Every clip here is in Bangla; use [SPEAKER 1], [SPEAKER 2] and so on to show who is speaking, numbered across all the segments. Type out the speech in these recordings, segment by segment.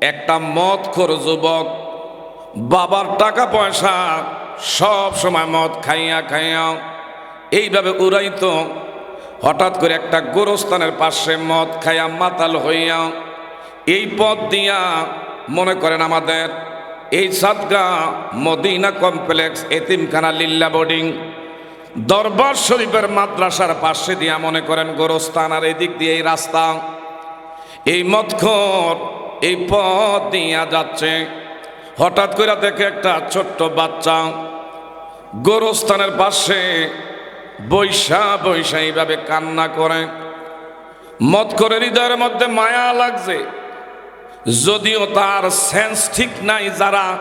[SPEAKER 1] একটা মদ খোর যুবক, বাবার টাকা পয়সা সব সময় মদ খাইয়া খাইয়া এইভাবে উড়াইত। হঠাৎ করে একটা গোরস্থানের পাশে মদ খাইয়া মাতাল হইয়া এই পথ দিয়া মনে করেন আমাদের এই সাদগা মদিনা কমপ্লেক্স, এতিমখানা, লিল্লা বোর্ডিং, দরবার শরীফের মাদ্রাসার পাশে দিয়া মনে করেন গোরস্থান। আর এদিক দিয়ে এই রাস্তা, এই মদখর এই পথ দিয়া যাচ্ছে। হঠাৎ করে দেখে একটা ছোট্ট বাচ্চা গোরস্থানের পাশে বৈশা বৈশা এইভাবে কান্না করে। মদ করে হৃদয়ের মধ্যে মায়া লাগছে। যদিও তার সেন্স ঠিক নাই, যারা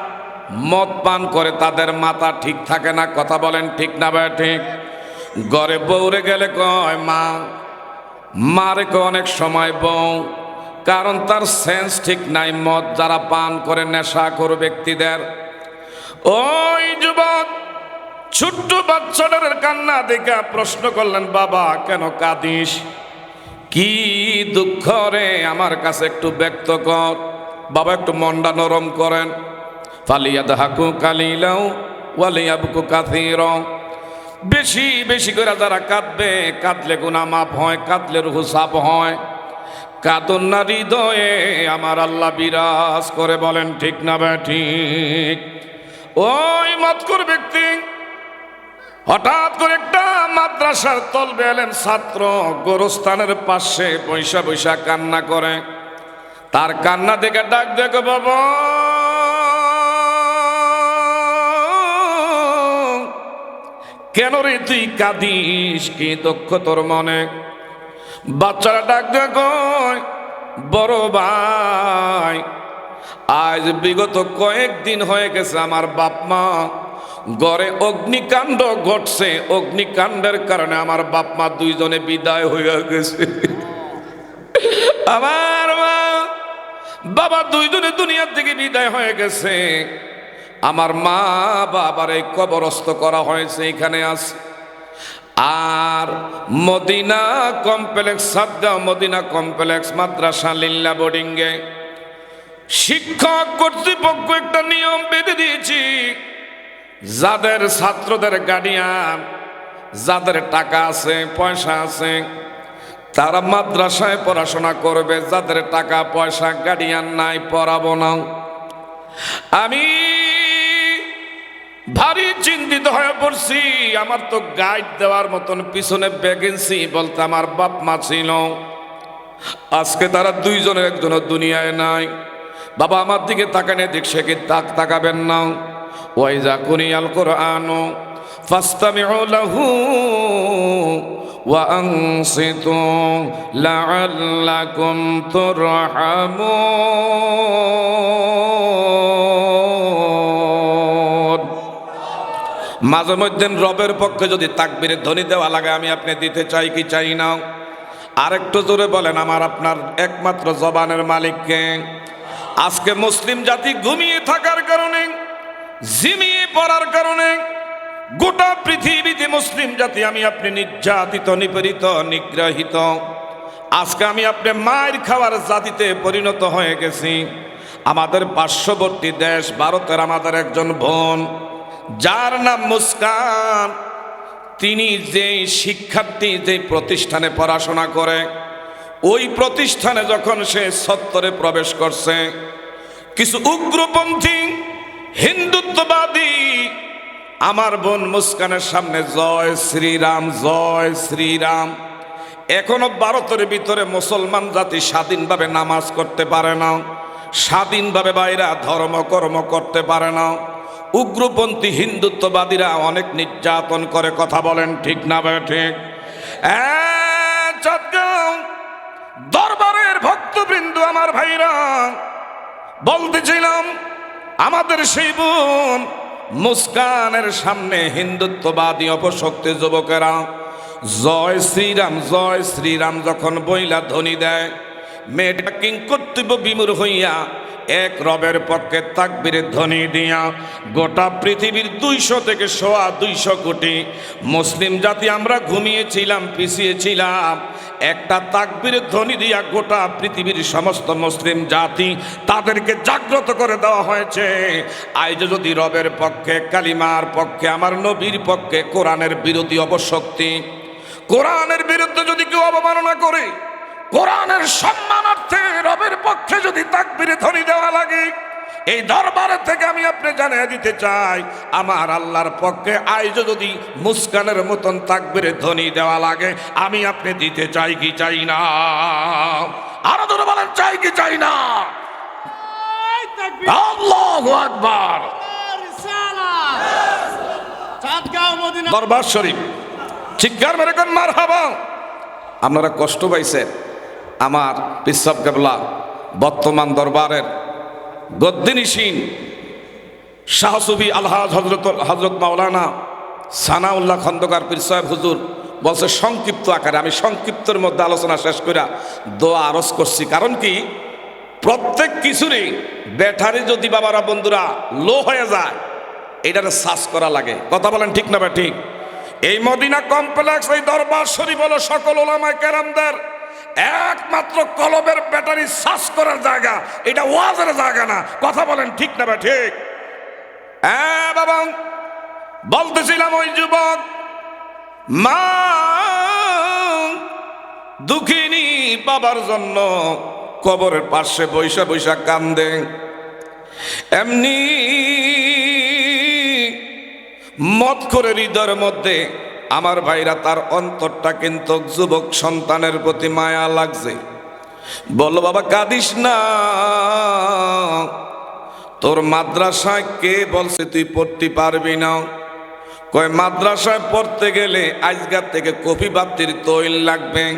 [SPEAKER 1] মদ পান করে তাদের মাথা ঠিক থাকে না, কথা বলেন ঠিক না ভাই, ঠিক। ঘরে বউরে গেলে কয়, মা, মারে অনেক সময় বউ। কারণ তার সেন্স ঠিক নাই, মদ যারা পান করে, নেশা করে ব্যক্তিদের। ওই যুবক, ছোট্ট বাচ্চাটার কান্না দেখে প্রশ্ন করলেন, বাবা, কেন কাঁদিস? কি দুঃখ রে? আমার কাছে একটু ব্যক্ত কর। বাবা একটু মনটা নরম করেন। ফালিয়াদ হাকু কালিলাও ওয়ালিয়াবকু কাথির বেশি বেশি করে যারা কাঁদবে, কাঁদলে গুনা মাপ হয়, কাঁদলে রুহু সাপ হয়। কাঁদন না হৃদয়ে আমার আল্লাহ বিরাজ করে বলেন, ঠিক না বে, ঠিক। ওই মতকুর ব্যক্তি হঠাৎ করে একটা মাদ্রাসার তলবে এলেন, ছাত্র গোরস্থানের পাশে পয়সা পয়সা কান্না করে। তার কান্না দেখে ডাক দেখো বাবা, কেন রে তুই কাঁদিস? কি দক্ষ তোর মনে? বাচ্চারা ডাক দেখো বড় ভাই, আজ বিগত কয়েকদিন হয়ে গেছে আমার বাপ মা। গড়ে অগ্নিকাণ্ড ঘটছে। অগ্নিকাণ্ডের কারণে আমার বাপ মা দুইজনে বিদায় হয়ে গেছে। আমার মা, বাবা দুইজনে দুনিয়ার থেকে বিদায় হয়ে গেছে। আমার মা বাবার এই কবরস্থ করা হয়েছে, এখানে আছে। আর মদিনা কমপ্লেক্স সাদগাঁও মদিনা কমপ্লেক্স, মাদ্রাসা, লিল্লা বোর্ডিংয়ে শিক্ষক কর্তৃপক্ষ একটা নিয়ম বেঁধে দিয়েছি। যাদের ছাত্রদের গার্ডিয়ান যাদের টাকা আছে, পয়সা আছে, তারা মাদ্রাসায় পড়াশোনা করবে। যাদের টাকা, পয়সা গার্ডিয়ান নাই, পড়াবো না। আমি ভারী চিন্তিত হয়ে পড়ছি। আমার তো গাইড দেওয়ার মতন পিছনে ভ্যাকেন্সি বলতে আমার বাপ মা ছিল। আজকে তারা দুইজনের একজনের দুনিয়ায় নাই। বাবা আমার দিকে তাকানে দিক সে কি তাক তাকাবেন না। ওয়াইজা কুনিয়াল কোরআন ফাস্তামিউ লাহু ওয়া আনসিতু লাআল্লাকুম মাঝে মধ্যে রবের পক্ষে যদি তাকবীরের ধ্বনি দেওয়া লাগে, আমি আপনি দিতে চাই কি চাই না? আরেকটু জোরে বলেন, আমার আপনার একমাত্র জবানের মালিককে আজকে মুসলিম জাতি ঘুমিয়ে থাকার কারণে, ঝিমিয়ে পড়ার কারণে, গোটা পৃথিবীতে মুসলিম জাতি আমি আপনি নির্যাতিত, নিপীড়িত, নিগ্রহিত। আজকে আমি আপনি মায়ের খাওয়ার জাতিতে পরিণত হয়ে গেছি। আমাদের পার্শ্ববর্তী দেশ ভারতের আমাদের একজন বোন। যার নাম মুস্কান, তিনি যে শিক্ষার্থী যে প্রতিষ্ঠানে পড়াশোনা করে, ওই প্রতিষ্ঠানে যখন সে সত্তরে প্রবেশ করছে, কিছু উগ্রপন্থী, হিন্দুত্ববাদী, আমার বোন মুস্কানের সামনে, জয় শ্রীরাম জয় শ্রীরাম। এখনও ভারতের ভিতরে মুসলমান জাতি স্বাধীনভাবে নামাজ করতে পারে না, স্বাধীনভাবে বাইরা ধর্ম কর্ম করতে পারে না। উগ্রপন্থী হিন্দুত্ববাদীরা অনেক নির্যাতন করে কথা বলেন, ঠিক না ভাই, ঠিক? দরবারের ভক্তবৃন্দ আমার ভাইরা, বলতেছিলাম, আমাদের সেই বোন মুস্কানের সামনে হিন্দুত্ববাদী অপশক্তি যুবকেরা, জয় শ্রীরাম জয় শ্রীরাম যখন বইলা ধ্বনি দেয় মেয়েটা কিং কর্তব্য বিমূর হইয়া এক রবের পক্ষে তাকবির ধ্বনি দিয়া গোটা পৃথিবীর দুইশো থেকে সোয়া দুইশো কোটি মুসলিম জাতি আমরা ঘুমিয়েছিলাম, পিছিয়েছিলাম। একটা তাকবির ধ্বনি দিয়া গোটা পৃথিবীর সমস্ত মুসলিম জাতি তাদেরকে জাগ্রত করে দেওয়া হয়েছে। আজ যদি রবের পক্ষে, কালিমার পক্ষে, আমার নবীর পক্ষে কোরআনের বিরোধী অবশক্তি, কোরআনের বিরুদ্ধে যদি কেউ অবমাননা করে কোরআনের সম্মানার্থে রবের পক্ষে যদি তাকবীরে ধ্বনি দেওয়া লাগে এই দরবারের থেকে আমি আপনি জানিয়ে দিতে চাই আমার আল্লাহর পক্ষে আইজ যদি মুস্কানের মতন তাকবীরে ধ্বনি দেওয়া লাগে আমি আপনি দিতে চাই কি চাই না? আরও ধরে বলেন চাই কি চাই না? আল্লাহু আকবার। দরবার শরীফ। চিৎকার মেরে মার হাবা আপনারা কষ্ট পাইছেন। আমার পিসাব কেবলা বর্তমান দরবারের গদ্দিনিসীন শাহসুফি আলহাজ হজরত হজরত মাওলানা সানাউল্লাহ খন্দকার পীর সাহেব হুজুর বলছে, সংক্ষিপ্ত আকারে, আমি সংক্ষিপ্তর মধ্যে আলোচনা শেষ করে দোয়া আরজ করছি। কারণ কি? প্রত্যেক কিছুরই ব্যাটারি যদি বাবারা বন্ধুরা লো হয়ে যায়, এটারে সার্চ করা লাগে। কথা বলেন ঠিক না বা ঠিক? এই মদিনা কমপ্লেক্স, এই দরবার শরীফ হলো সকল ওলামায় কেরামদের একমাত্র কলবের ব্যাটারি সার্চ করার জায়গা। এটা ওয়াজের জায়গা না। কথা বলেন ঠিক না বা ঠিক? হ্যাঁ বলতেছিলাম ওই যুবক, মা, দুঃখিনী বাবার জন্য কবরের পাশে বৈশা বৈশা কান্দে। এমনি মত করে হৃদয়ের মধ্যে আমার ভাইরা তার অন্তরটা কিন্তু যুবক সন্তানের প্রতি মায়া লাগছে। বলো, বাবা, কাঁদিস না। তোর মাদ্রাসায় কে বলছে তুই পড়তে পারবি না? কয়, মাদ্রাসায় পড়তে গেলে আজগার থেকে কফি বাতির তৈল লাগবে।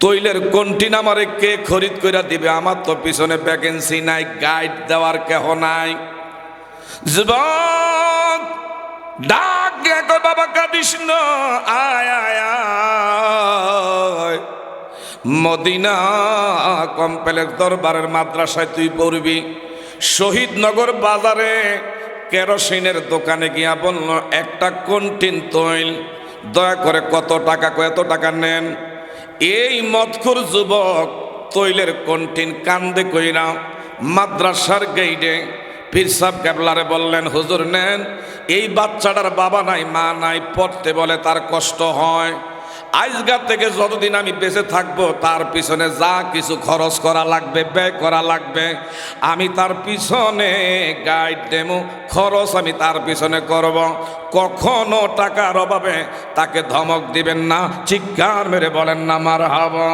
[SPEAKER 1] তৈলের কন্টিন আমারে কে খরিদ করে দিবে? আমার তো পিছনে ভ্যাকেন্সি নাই গাইড দেওয়ার কেহ নাই। যুবক ডাক দিয়া বাবা কাঁদিস আয় আয় আয়। মদিনা কমপ্লেক্স দরবারের মাদ্রাসায় তুই পড়বি। শহীদনগর বাজারে কেরোসিনের দোকানে গিয়া বলল, একটা কন্টিন তৈল, দয়া করে কত টাকা কত টাকা নেন? এই মতখুর যুবক তৈলের কন্টিন কান্দে কইরা মাদ্রাসার গেইডে পীর সাহ ক্যাবলারে বললেন, হুজুর নেন, এই বাচ্চাটার বাবা নাই, মা নাই, পড়তে বলে তার কষ্ট হয়। আজগার থেকে যতদিন আমি বেঁচে থাকব, তার পিছনে যা কিছু খরচ করা লাগবে, ব্যয় করা লাগবে, আমি তার পিছনে গাইড দেবো, খরচ আমি তার পিছনে করব। কখনো টাকার অভাবে তাকে ধমক দিবেন না, চিৎকার মেরে বলেন না মার হাবা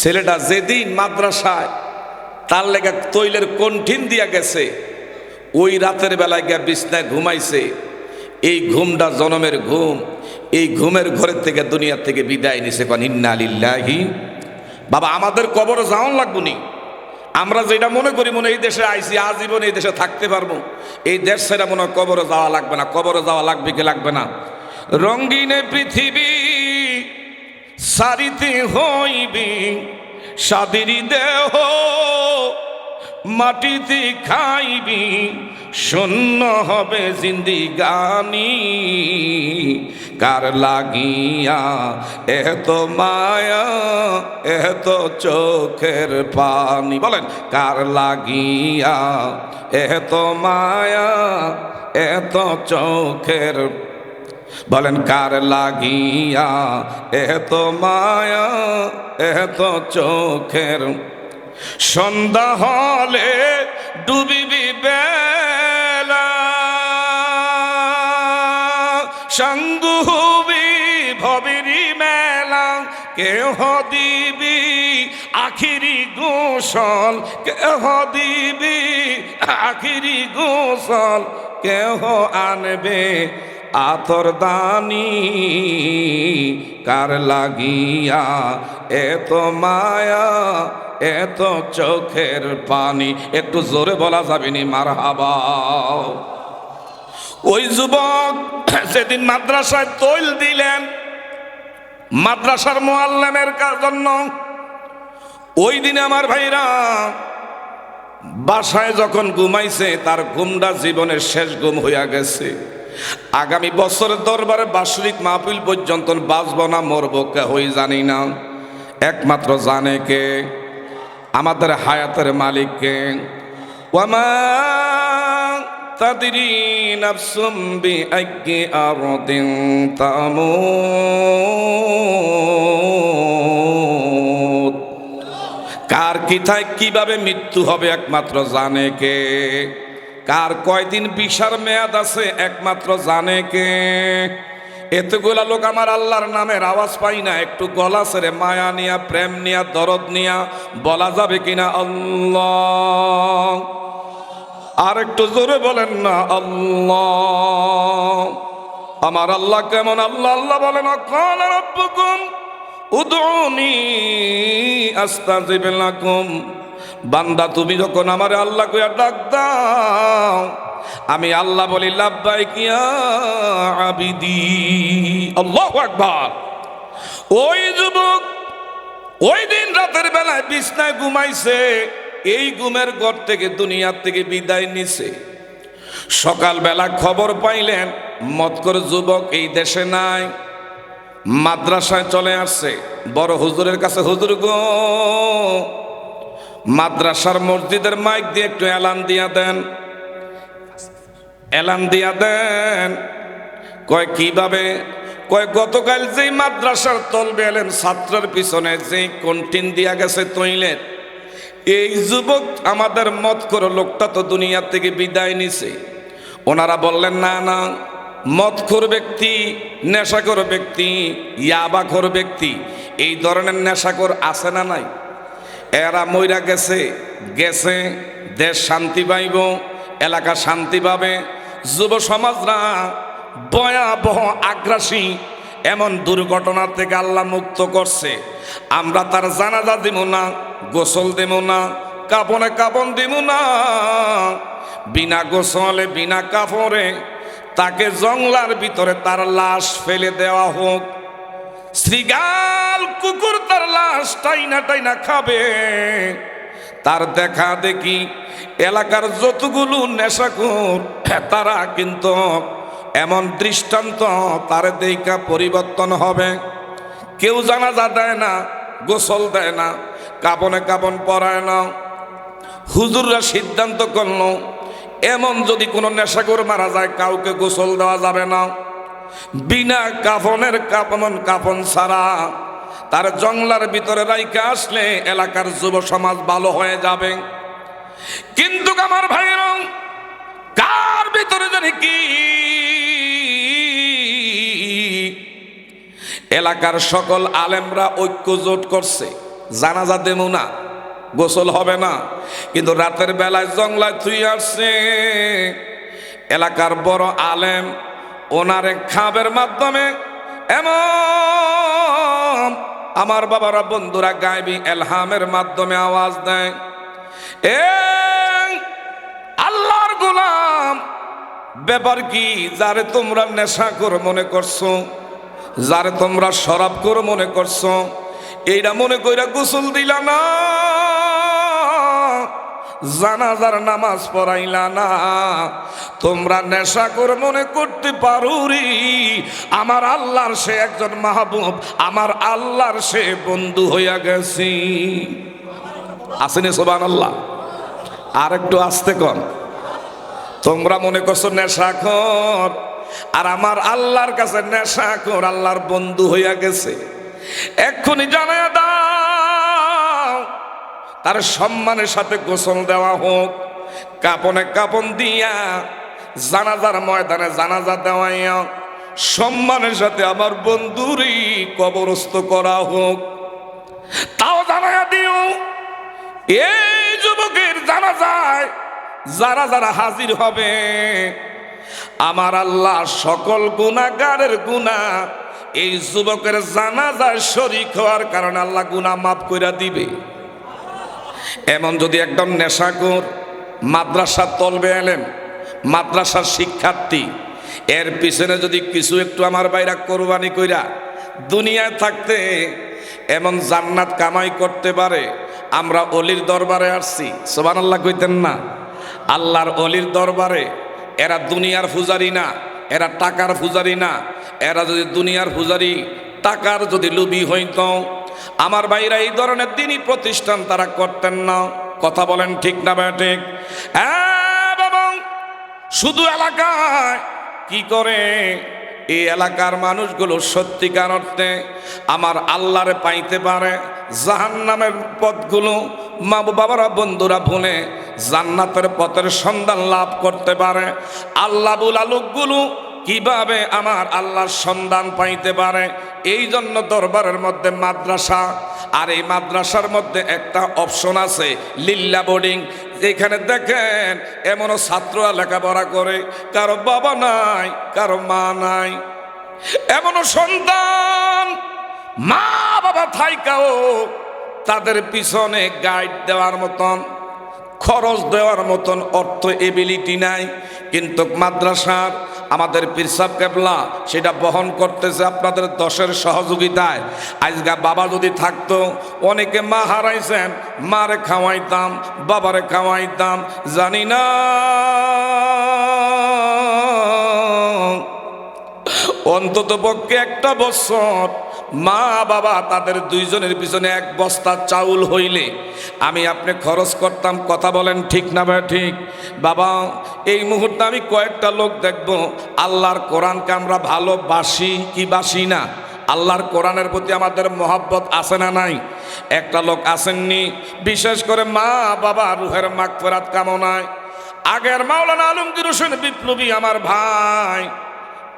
[SPEAKER 1] ছেলেটা যেদিন মাদ্রাসায় তার লেগে তৈলের কণ্ঠিন দিয়া গেছে। ওই রাতের বেলায় গিয়া বিছনায় ঘুমাইছে। এই ঘুমটা জনমের ঘুম। এই ঘুমের ঘরের থেকে দুনিয়া থেকে বিদায় নিছে কন, ইন্না আলিল্লাহি বাবা, আমাদের কবরে যাওয়ান লাগবো নি। আমরা যেটা মনে করি, মনে এই দেশে আইসি আজীবন এই দেশে থাকতে পারব। এই দেশ সেটা মনে কবরে যাওয়া লাগবে না। কবরে যাওয়া লাগবে কি লাগবে না? রঙ্গিনে পৃথিবী সারিতে হইবি। সাদিরি দেহ মাটিতে খাইবি, শূন্য হবে জিন্দি গানি কার লাগিয়া এত মায়া, এত চোখের পানি। বলেন, কার লাগিয়া এত মায়া, এত চোখের বলেন, কার লাগিয়া? এত মায়া এত চোখের। সন্ধ্যা হলে ডুবিবি বেলা। সঙ্গুবি ভবিরি মেলা। কেহ দিবি আখিরি গোসল? কেহ দিবি আখিরি গোসল? কেহ আনবে আতর দানি কার লাগিয়া, এত মায়া, এত চোখের পানি। একটু জোরে বলা যাবেনি মার হাবা ওই যুবক সেদিন মাদ্রাসায় তৈল দিলেন, মাদ্রাসার মোয়াল্লামের জন্য? ওই দিনে আমার ভাইরা বাসায় যখন ঘুমাইছে, তার ঘুমটা জীবনের শেষ ঘুম হইয়া গেছে। আগামী বছরের দরবারে বাৎসরিক মাহফিল পর্যন্ত বাঁচব না, মরব কে হই জানি না। একমাত্র জানে কে? আমাদের হায়াতের মালিককে ওয়ামা তাদিরি নাফসুম বি আইকি আরদিন তামুত। কার কিথায়, কীভাবে মৃত্যু হবে একমাত্র জানে কে? কার কয়দিন বিশার মেয়াদ আছে একমাত্র জানে কে? এতগুলা লোক আমার আল্লাহর নামের আওয়াজ পাই না। একটু গলা সেরে মায়া নিয়া, প্রেম নিয়া, দরদ নিয়া, বলা যাবে কিনা? আল্লাহ। আর একটু জোরে বলেন না, আল্লাহ। আমার আল্লাহ কেমন? আল্লাহ আল্লাহ বলেন উদুনি আস্তাজিব লাকুম। বান্দা, তুমি যখন আমার আল্লাহ কইয়া ডাক দাও, আমি আল্লাহ বলি লাব্বাই কিয়া আবিদি। আল্লাহু আকবার। ওই যুবক ওই দিন রাতের বেলায় বিছনায় ঘুমাইছে, এই ঘুমের ঘর থেকে, দুনিয়ার থেকে বিদায় নিছে। সকালবেলা খবর পাইলেন মতকর যুবক এই দেশে নাই, মাদ্রাসায় চলে আসছে। বড় হুজুরের কাছে, হুজুর গো মাদ্রাসার মসজিদের মাইক দিয়ে একটু এলান দিয়া দেন। এলান দিয়া দেন। কয়, কীভাবে? কয়, গতকাল যেই মাদ্রাসার তলবে এলেন, ছাত্রের পিছনে যেই কন্টিন দিয়া গেছে তৈলের এই যুবক আমাদের মত করে লোকটা তো দুনিয়া থেকে বিদায় নিছে। ওনারা বললেন, না না মদখোর ব্যক্তি, নেশাখোর ব্যক্তি ইয়াবাখোর ব্যক্তি, এই ধরনের নেশাখোর আছে না নাই? এরা মইরা গেছে গেছে, দেশ শান্তি পাইব, এলাকা শান্তি পাবে। যুব সমাজরা ভয়াবহ আগ্রাসী, এমন দুর্ঘটনা থেকে আল্লাহ মুক্ত করছে। আমরা তার জানাজা দিব না, গোসল দেব না, কাপনে কাপন দিব না। বিনা গোসলে, বিনা কাপড়ে তাকে জংলার ভিতরে তার লাশ ফেলে দেওয়া হোক। শ্রীগাল কুকুর তার লাশ টাইনা টাইনা খাবে। তার দেখা দেখি এলাকার যতগুলো নেশাখোর, তারা কিন্তু এমন দৃষ্টান্ত, তার দেখা পরিবর্তন হবে। কেউ জানাজা দেয় না, গোসল দেয় না, কাপনে কাপন পরায় না। হুজুররা সিদ্ধান্ত করল, এমন যদি কোনো নেশাখোর মারা যায়, কাউকে গোসল দেওয়া যাবে না। বিনা কাফনের কাপন কাপন ছাড়া তার জংলার ভিতরে রাইকে আসলে এলাকার যুব সমাজ ভালো হয়ে যাবে। কিন্তু আমার ভাইয়ের, কার ভিতরে জানি কি? এলাকার সকল আলেমরা ঐক্য জোট করছে। জানাজা দেবো না, গোসল হবে না। কিন্তু রাতের বেলায় জংলায় থুই আসছে। এলাকার বড় আলেম ওনারে খাবের মাধ্যমে এমন আমার বাবারা বন্ধুরা গাইবি এলহামের মাধ্যমে আওয়াজ দেয়। এ আল্লাহর গোলাম, ব্যাপার কি? যারে তোমরা নেশা করে মনে করছ, যারে তোমরা শরাব করে মনে করছ এইটা মনে কইরা গোসল দিলা না। জানাজার নামাজ পড়াইলা না। তোমরা নেশা করে মনে করতে পারো রে। আমার আল্লাহর সে একজন মাহবুব, আমার আল্লাহর সে বন্ধু হইয়া গেছি। আসেনি সোবান আল্লাহ আর একটু আসতে কন। তোমরা মনে করছ নেশা কর আর আমার আল্লাহর কাছে নেশা কর আল্লাহর বন্ধু হইয়া গেছে। এক্ষুনি জানায় দাও। তার সম্মানের সাথে গোসল দেওয়া হোক, কাপনে কাপন দিয়া জানাজার ময়দানে জানাজা দেওয়াইয়া সম্মানের সাথে আমার বন্ধুরই কবরস্থ করা হোক। তাও জানাইয়া দিও। এই যুবকের জানা যায় যারা যারা হাজির হবে, আমার আল্লাহ সকল গুণাগারের গুণা এই যুবকের জানাজার শরিক হওয়ার কারণে আল্লাহ গুণা মাফ করে দিবে। এমন যদি একদম নেশাকর মাদ্রাসার তলবে এলেন, মাদ্রাসার শিক্ষার্থী, এর পিছনে যদি কিছু একটু আমার বাইরা কোরবানি কইরা দুনিয়ায় থাকতে, এমন জান্নাত কামাই করতে পারে, আমরা অলির দরবারে আসছি। সোবান আল্লাহ কইতেন না, আল্লাহর অলির দরবারে এরা দুনিয়ার পূজারি না, এরা টাকার পূজারি না, এরা যদি দুনিয়ার পূজারি, টাকার যদি লুবি হইত আমার ভাইরা এই ধরনের দিনই প্রতিষ্ঠান তারা করতেন না। কথা বলেন ঠিক না বাবা, শুধু এলাকায় কি করে? এই এলাকার মানুষগুলো সত্যিকার অর্থে আমার আল্লাহরে পাইতে পারে। জাহান নামের পথগুলো মা বাবারা, বন্ধুরা ভুলে জান্নাতের পথের সন্ধান লাভ করতে পারে। আল্লাহ বুলা কীভাবে আমার আল্লাহর সন্ধান পাইতে পারে? এই জন্য দরবারের মধ্যে মাদ্রাসা আর এই মাদ্রাসার মধ্যে একটা অপশন আছে লিল্লা বোর্ডিং। এখানে দেখেন এমনও ছাত্ররা লেখাপড়া করে, কারও বাবা নাই, কারও মা নাই, এমনও সন্তান, মা বাবা থাইকাও তাদের পিছনে গাইড দেওয়ার মতন, খরচ দেওয়ার মতন অর্থ এবিলিটি নাই। কিন্তু মাদ্রাসার আমাদের পিরসাব কেবলা সেটা বহন করতেছে আপনাদের দশের সহযোগিতায়। আজকা বাবা যদি থাকতো, অনেকে মা হারাইছেন, মারে খাওয়াইতাম, বাবারে খাওয়াইতাম, জানি না। অন্তত পক্ষে একটা বছর মা বাবা তাদের দুইজনের পিছনে এক বস্তা চাউল হইলে আমি আপনি খরচ করতাম, কথা বলেন ঠিক না ভাই ঠিক? বাবা, এই মুহূর্তে আমি কয়েকটা লোক দেখব, আল্লাহর কোরআনকে আমরা ভালোবাসি কি বাসি না? আল্লাহর কোরআনের প্রতি আমাদের মহাব্বত আছে না নাই? একটা লোক আসেননি, বিশেষ করে মা বাবা রুহের মাগফেরাত কামনায়। আগের মাওলানা আলমগীর হোসেন বিপ্লবী আমার ভাই,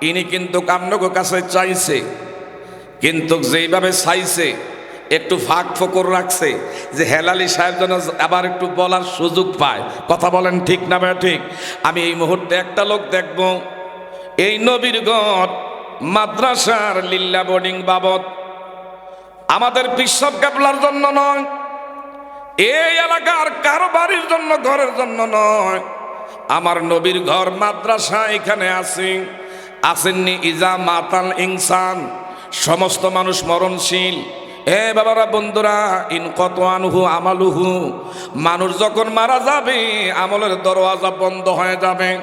[SPEAKER 1] ইনি কিন্তু কামনগো কাছে চাইছে। কিন্তু যেইভাবে চাইছে, একটু ফাঁক ফকর রাখছে যে হেলালি সাহেব যেন আবার একটু বলার সুযোগ পায়। কথা বলেন ঠিক না ভাই, ঠিক? আমি এই মুহূর্তে একটা লোক দেখব। এই নবীর গড় মাদ্রাসার লিল্লা বোর্ডিং বাবদ। আমাদের বিশ্বব কাবলার জন্য নয়, এই এলাকার কারও বাড়ির জন্য, ঘরের জন্য নয়। আমার নবীর ঘর মাদ্রাসা এখানে আছে। আসেননি ইজা মাতাল ইনসান। সমস্ত মানুষ মরণশীল। এ বাবারা, বন্ধুরা, ইন কত আনুহু আমালুহু। মানুষ যখন মারা যাবে, আমলের দরওয়াজা বন্ধ হয়ে যাবে।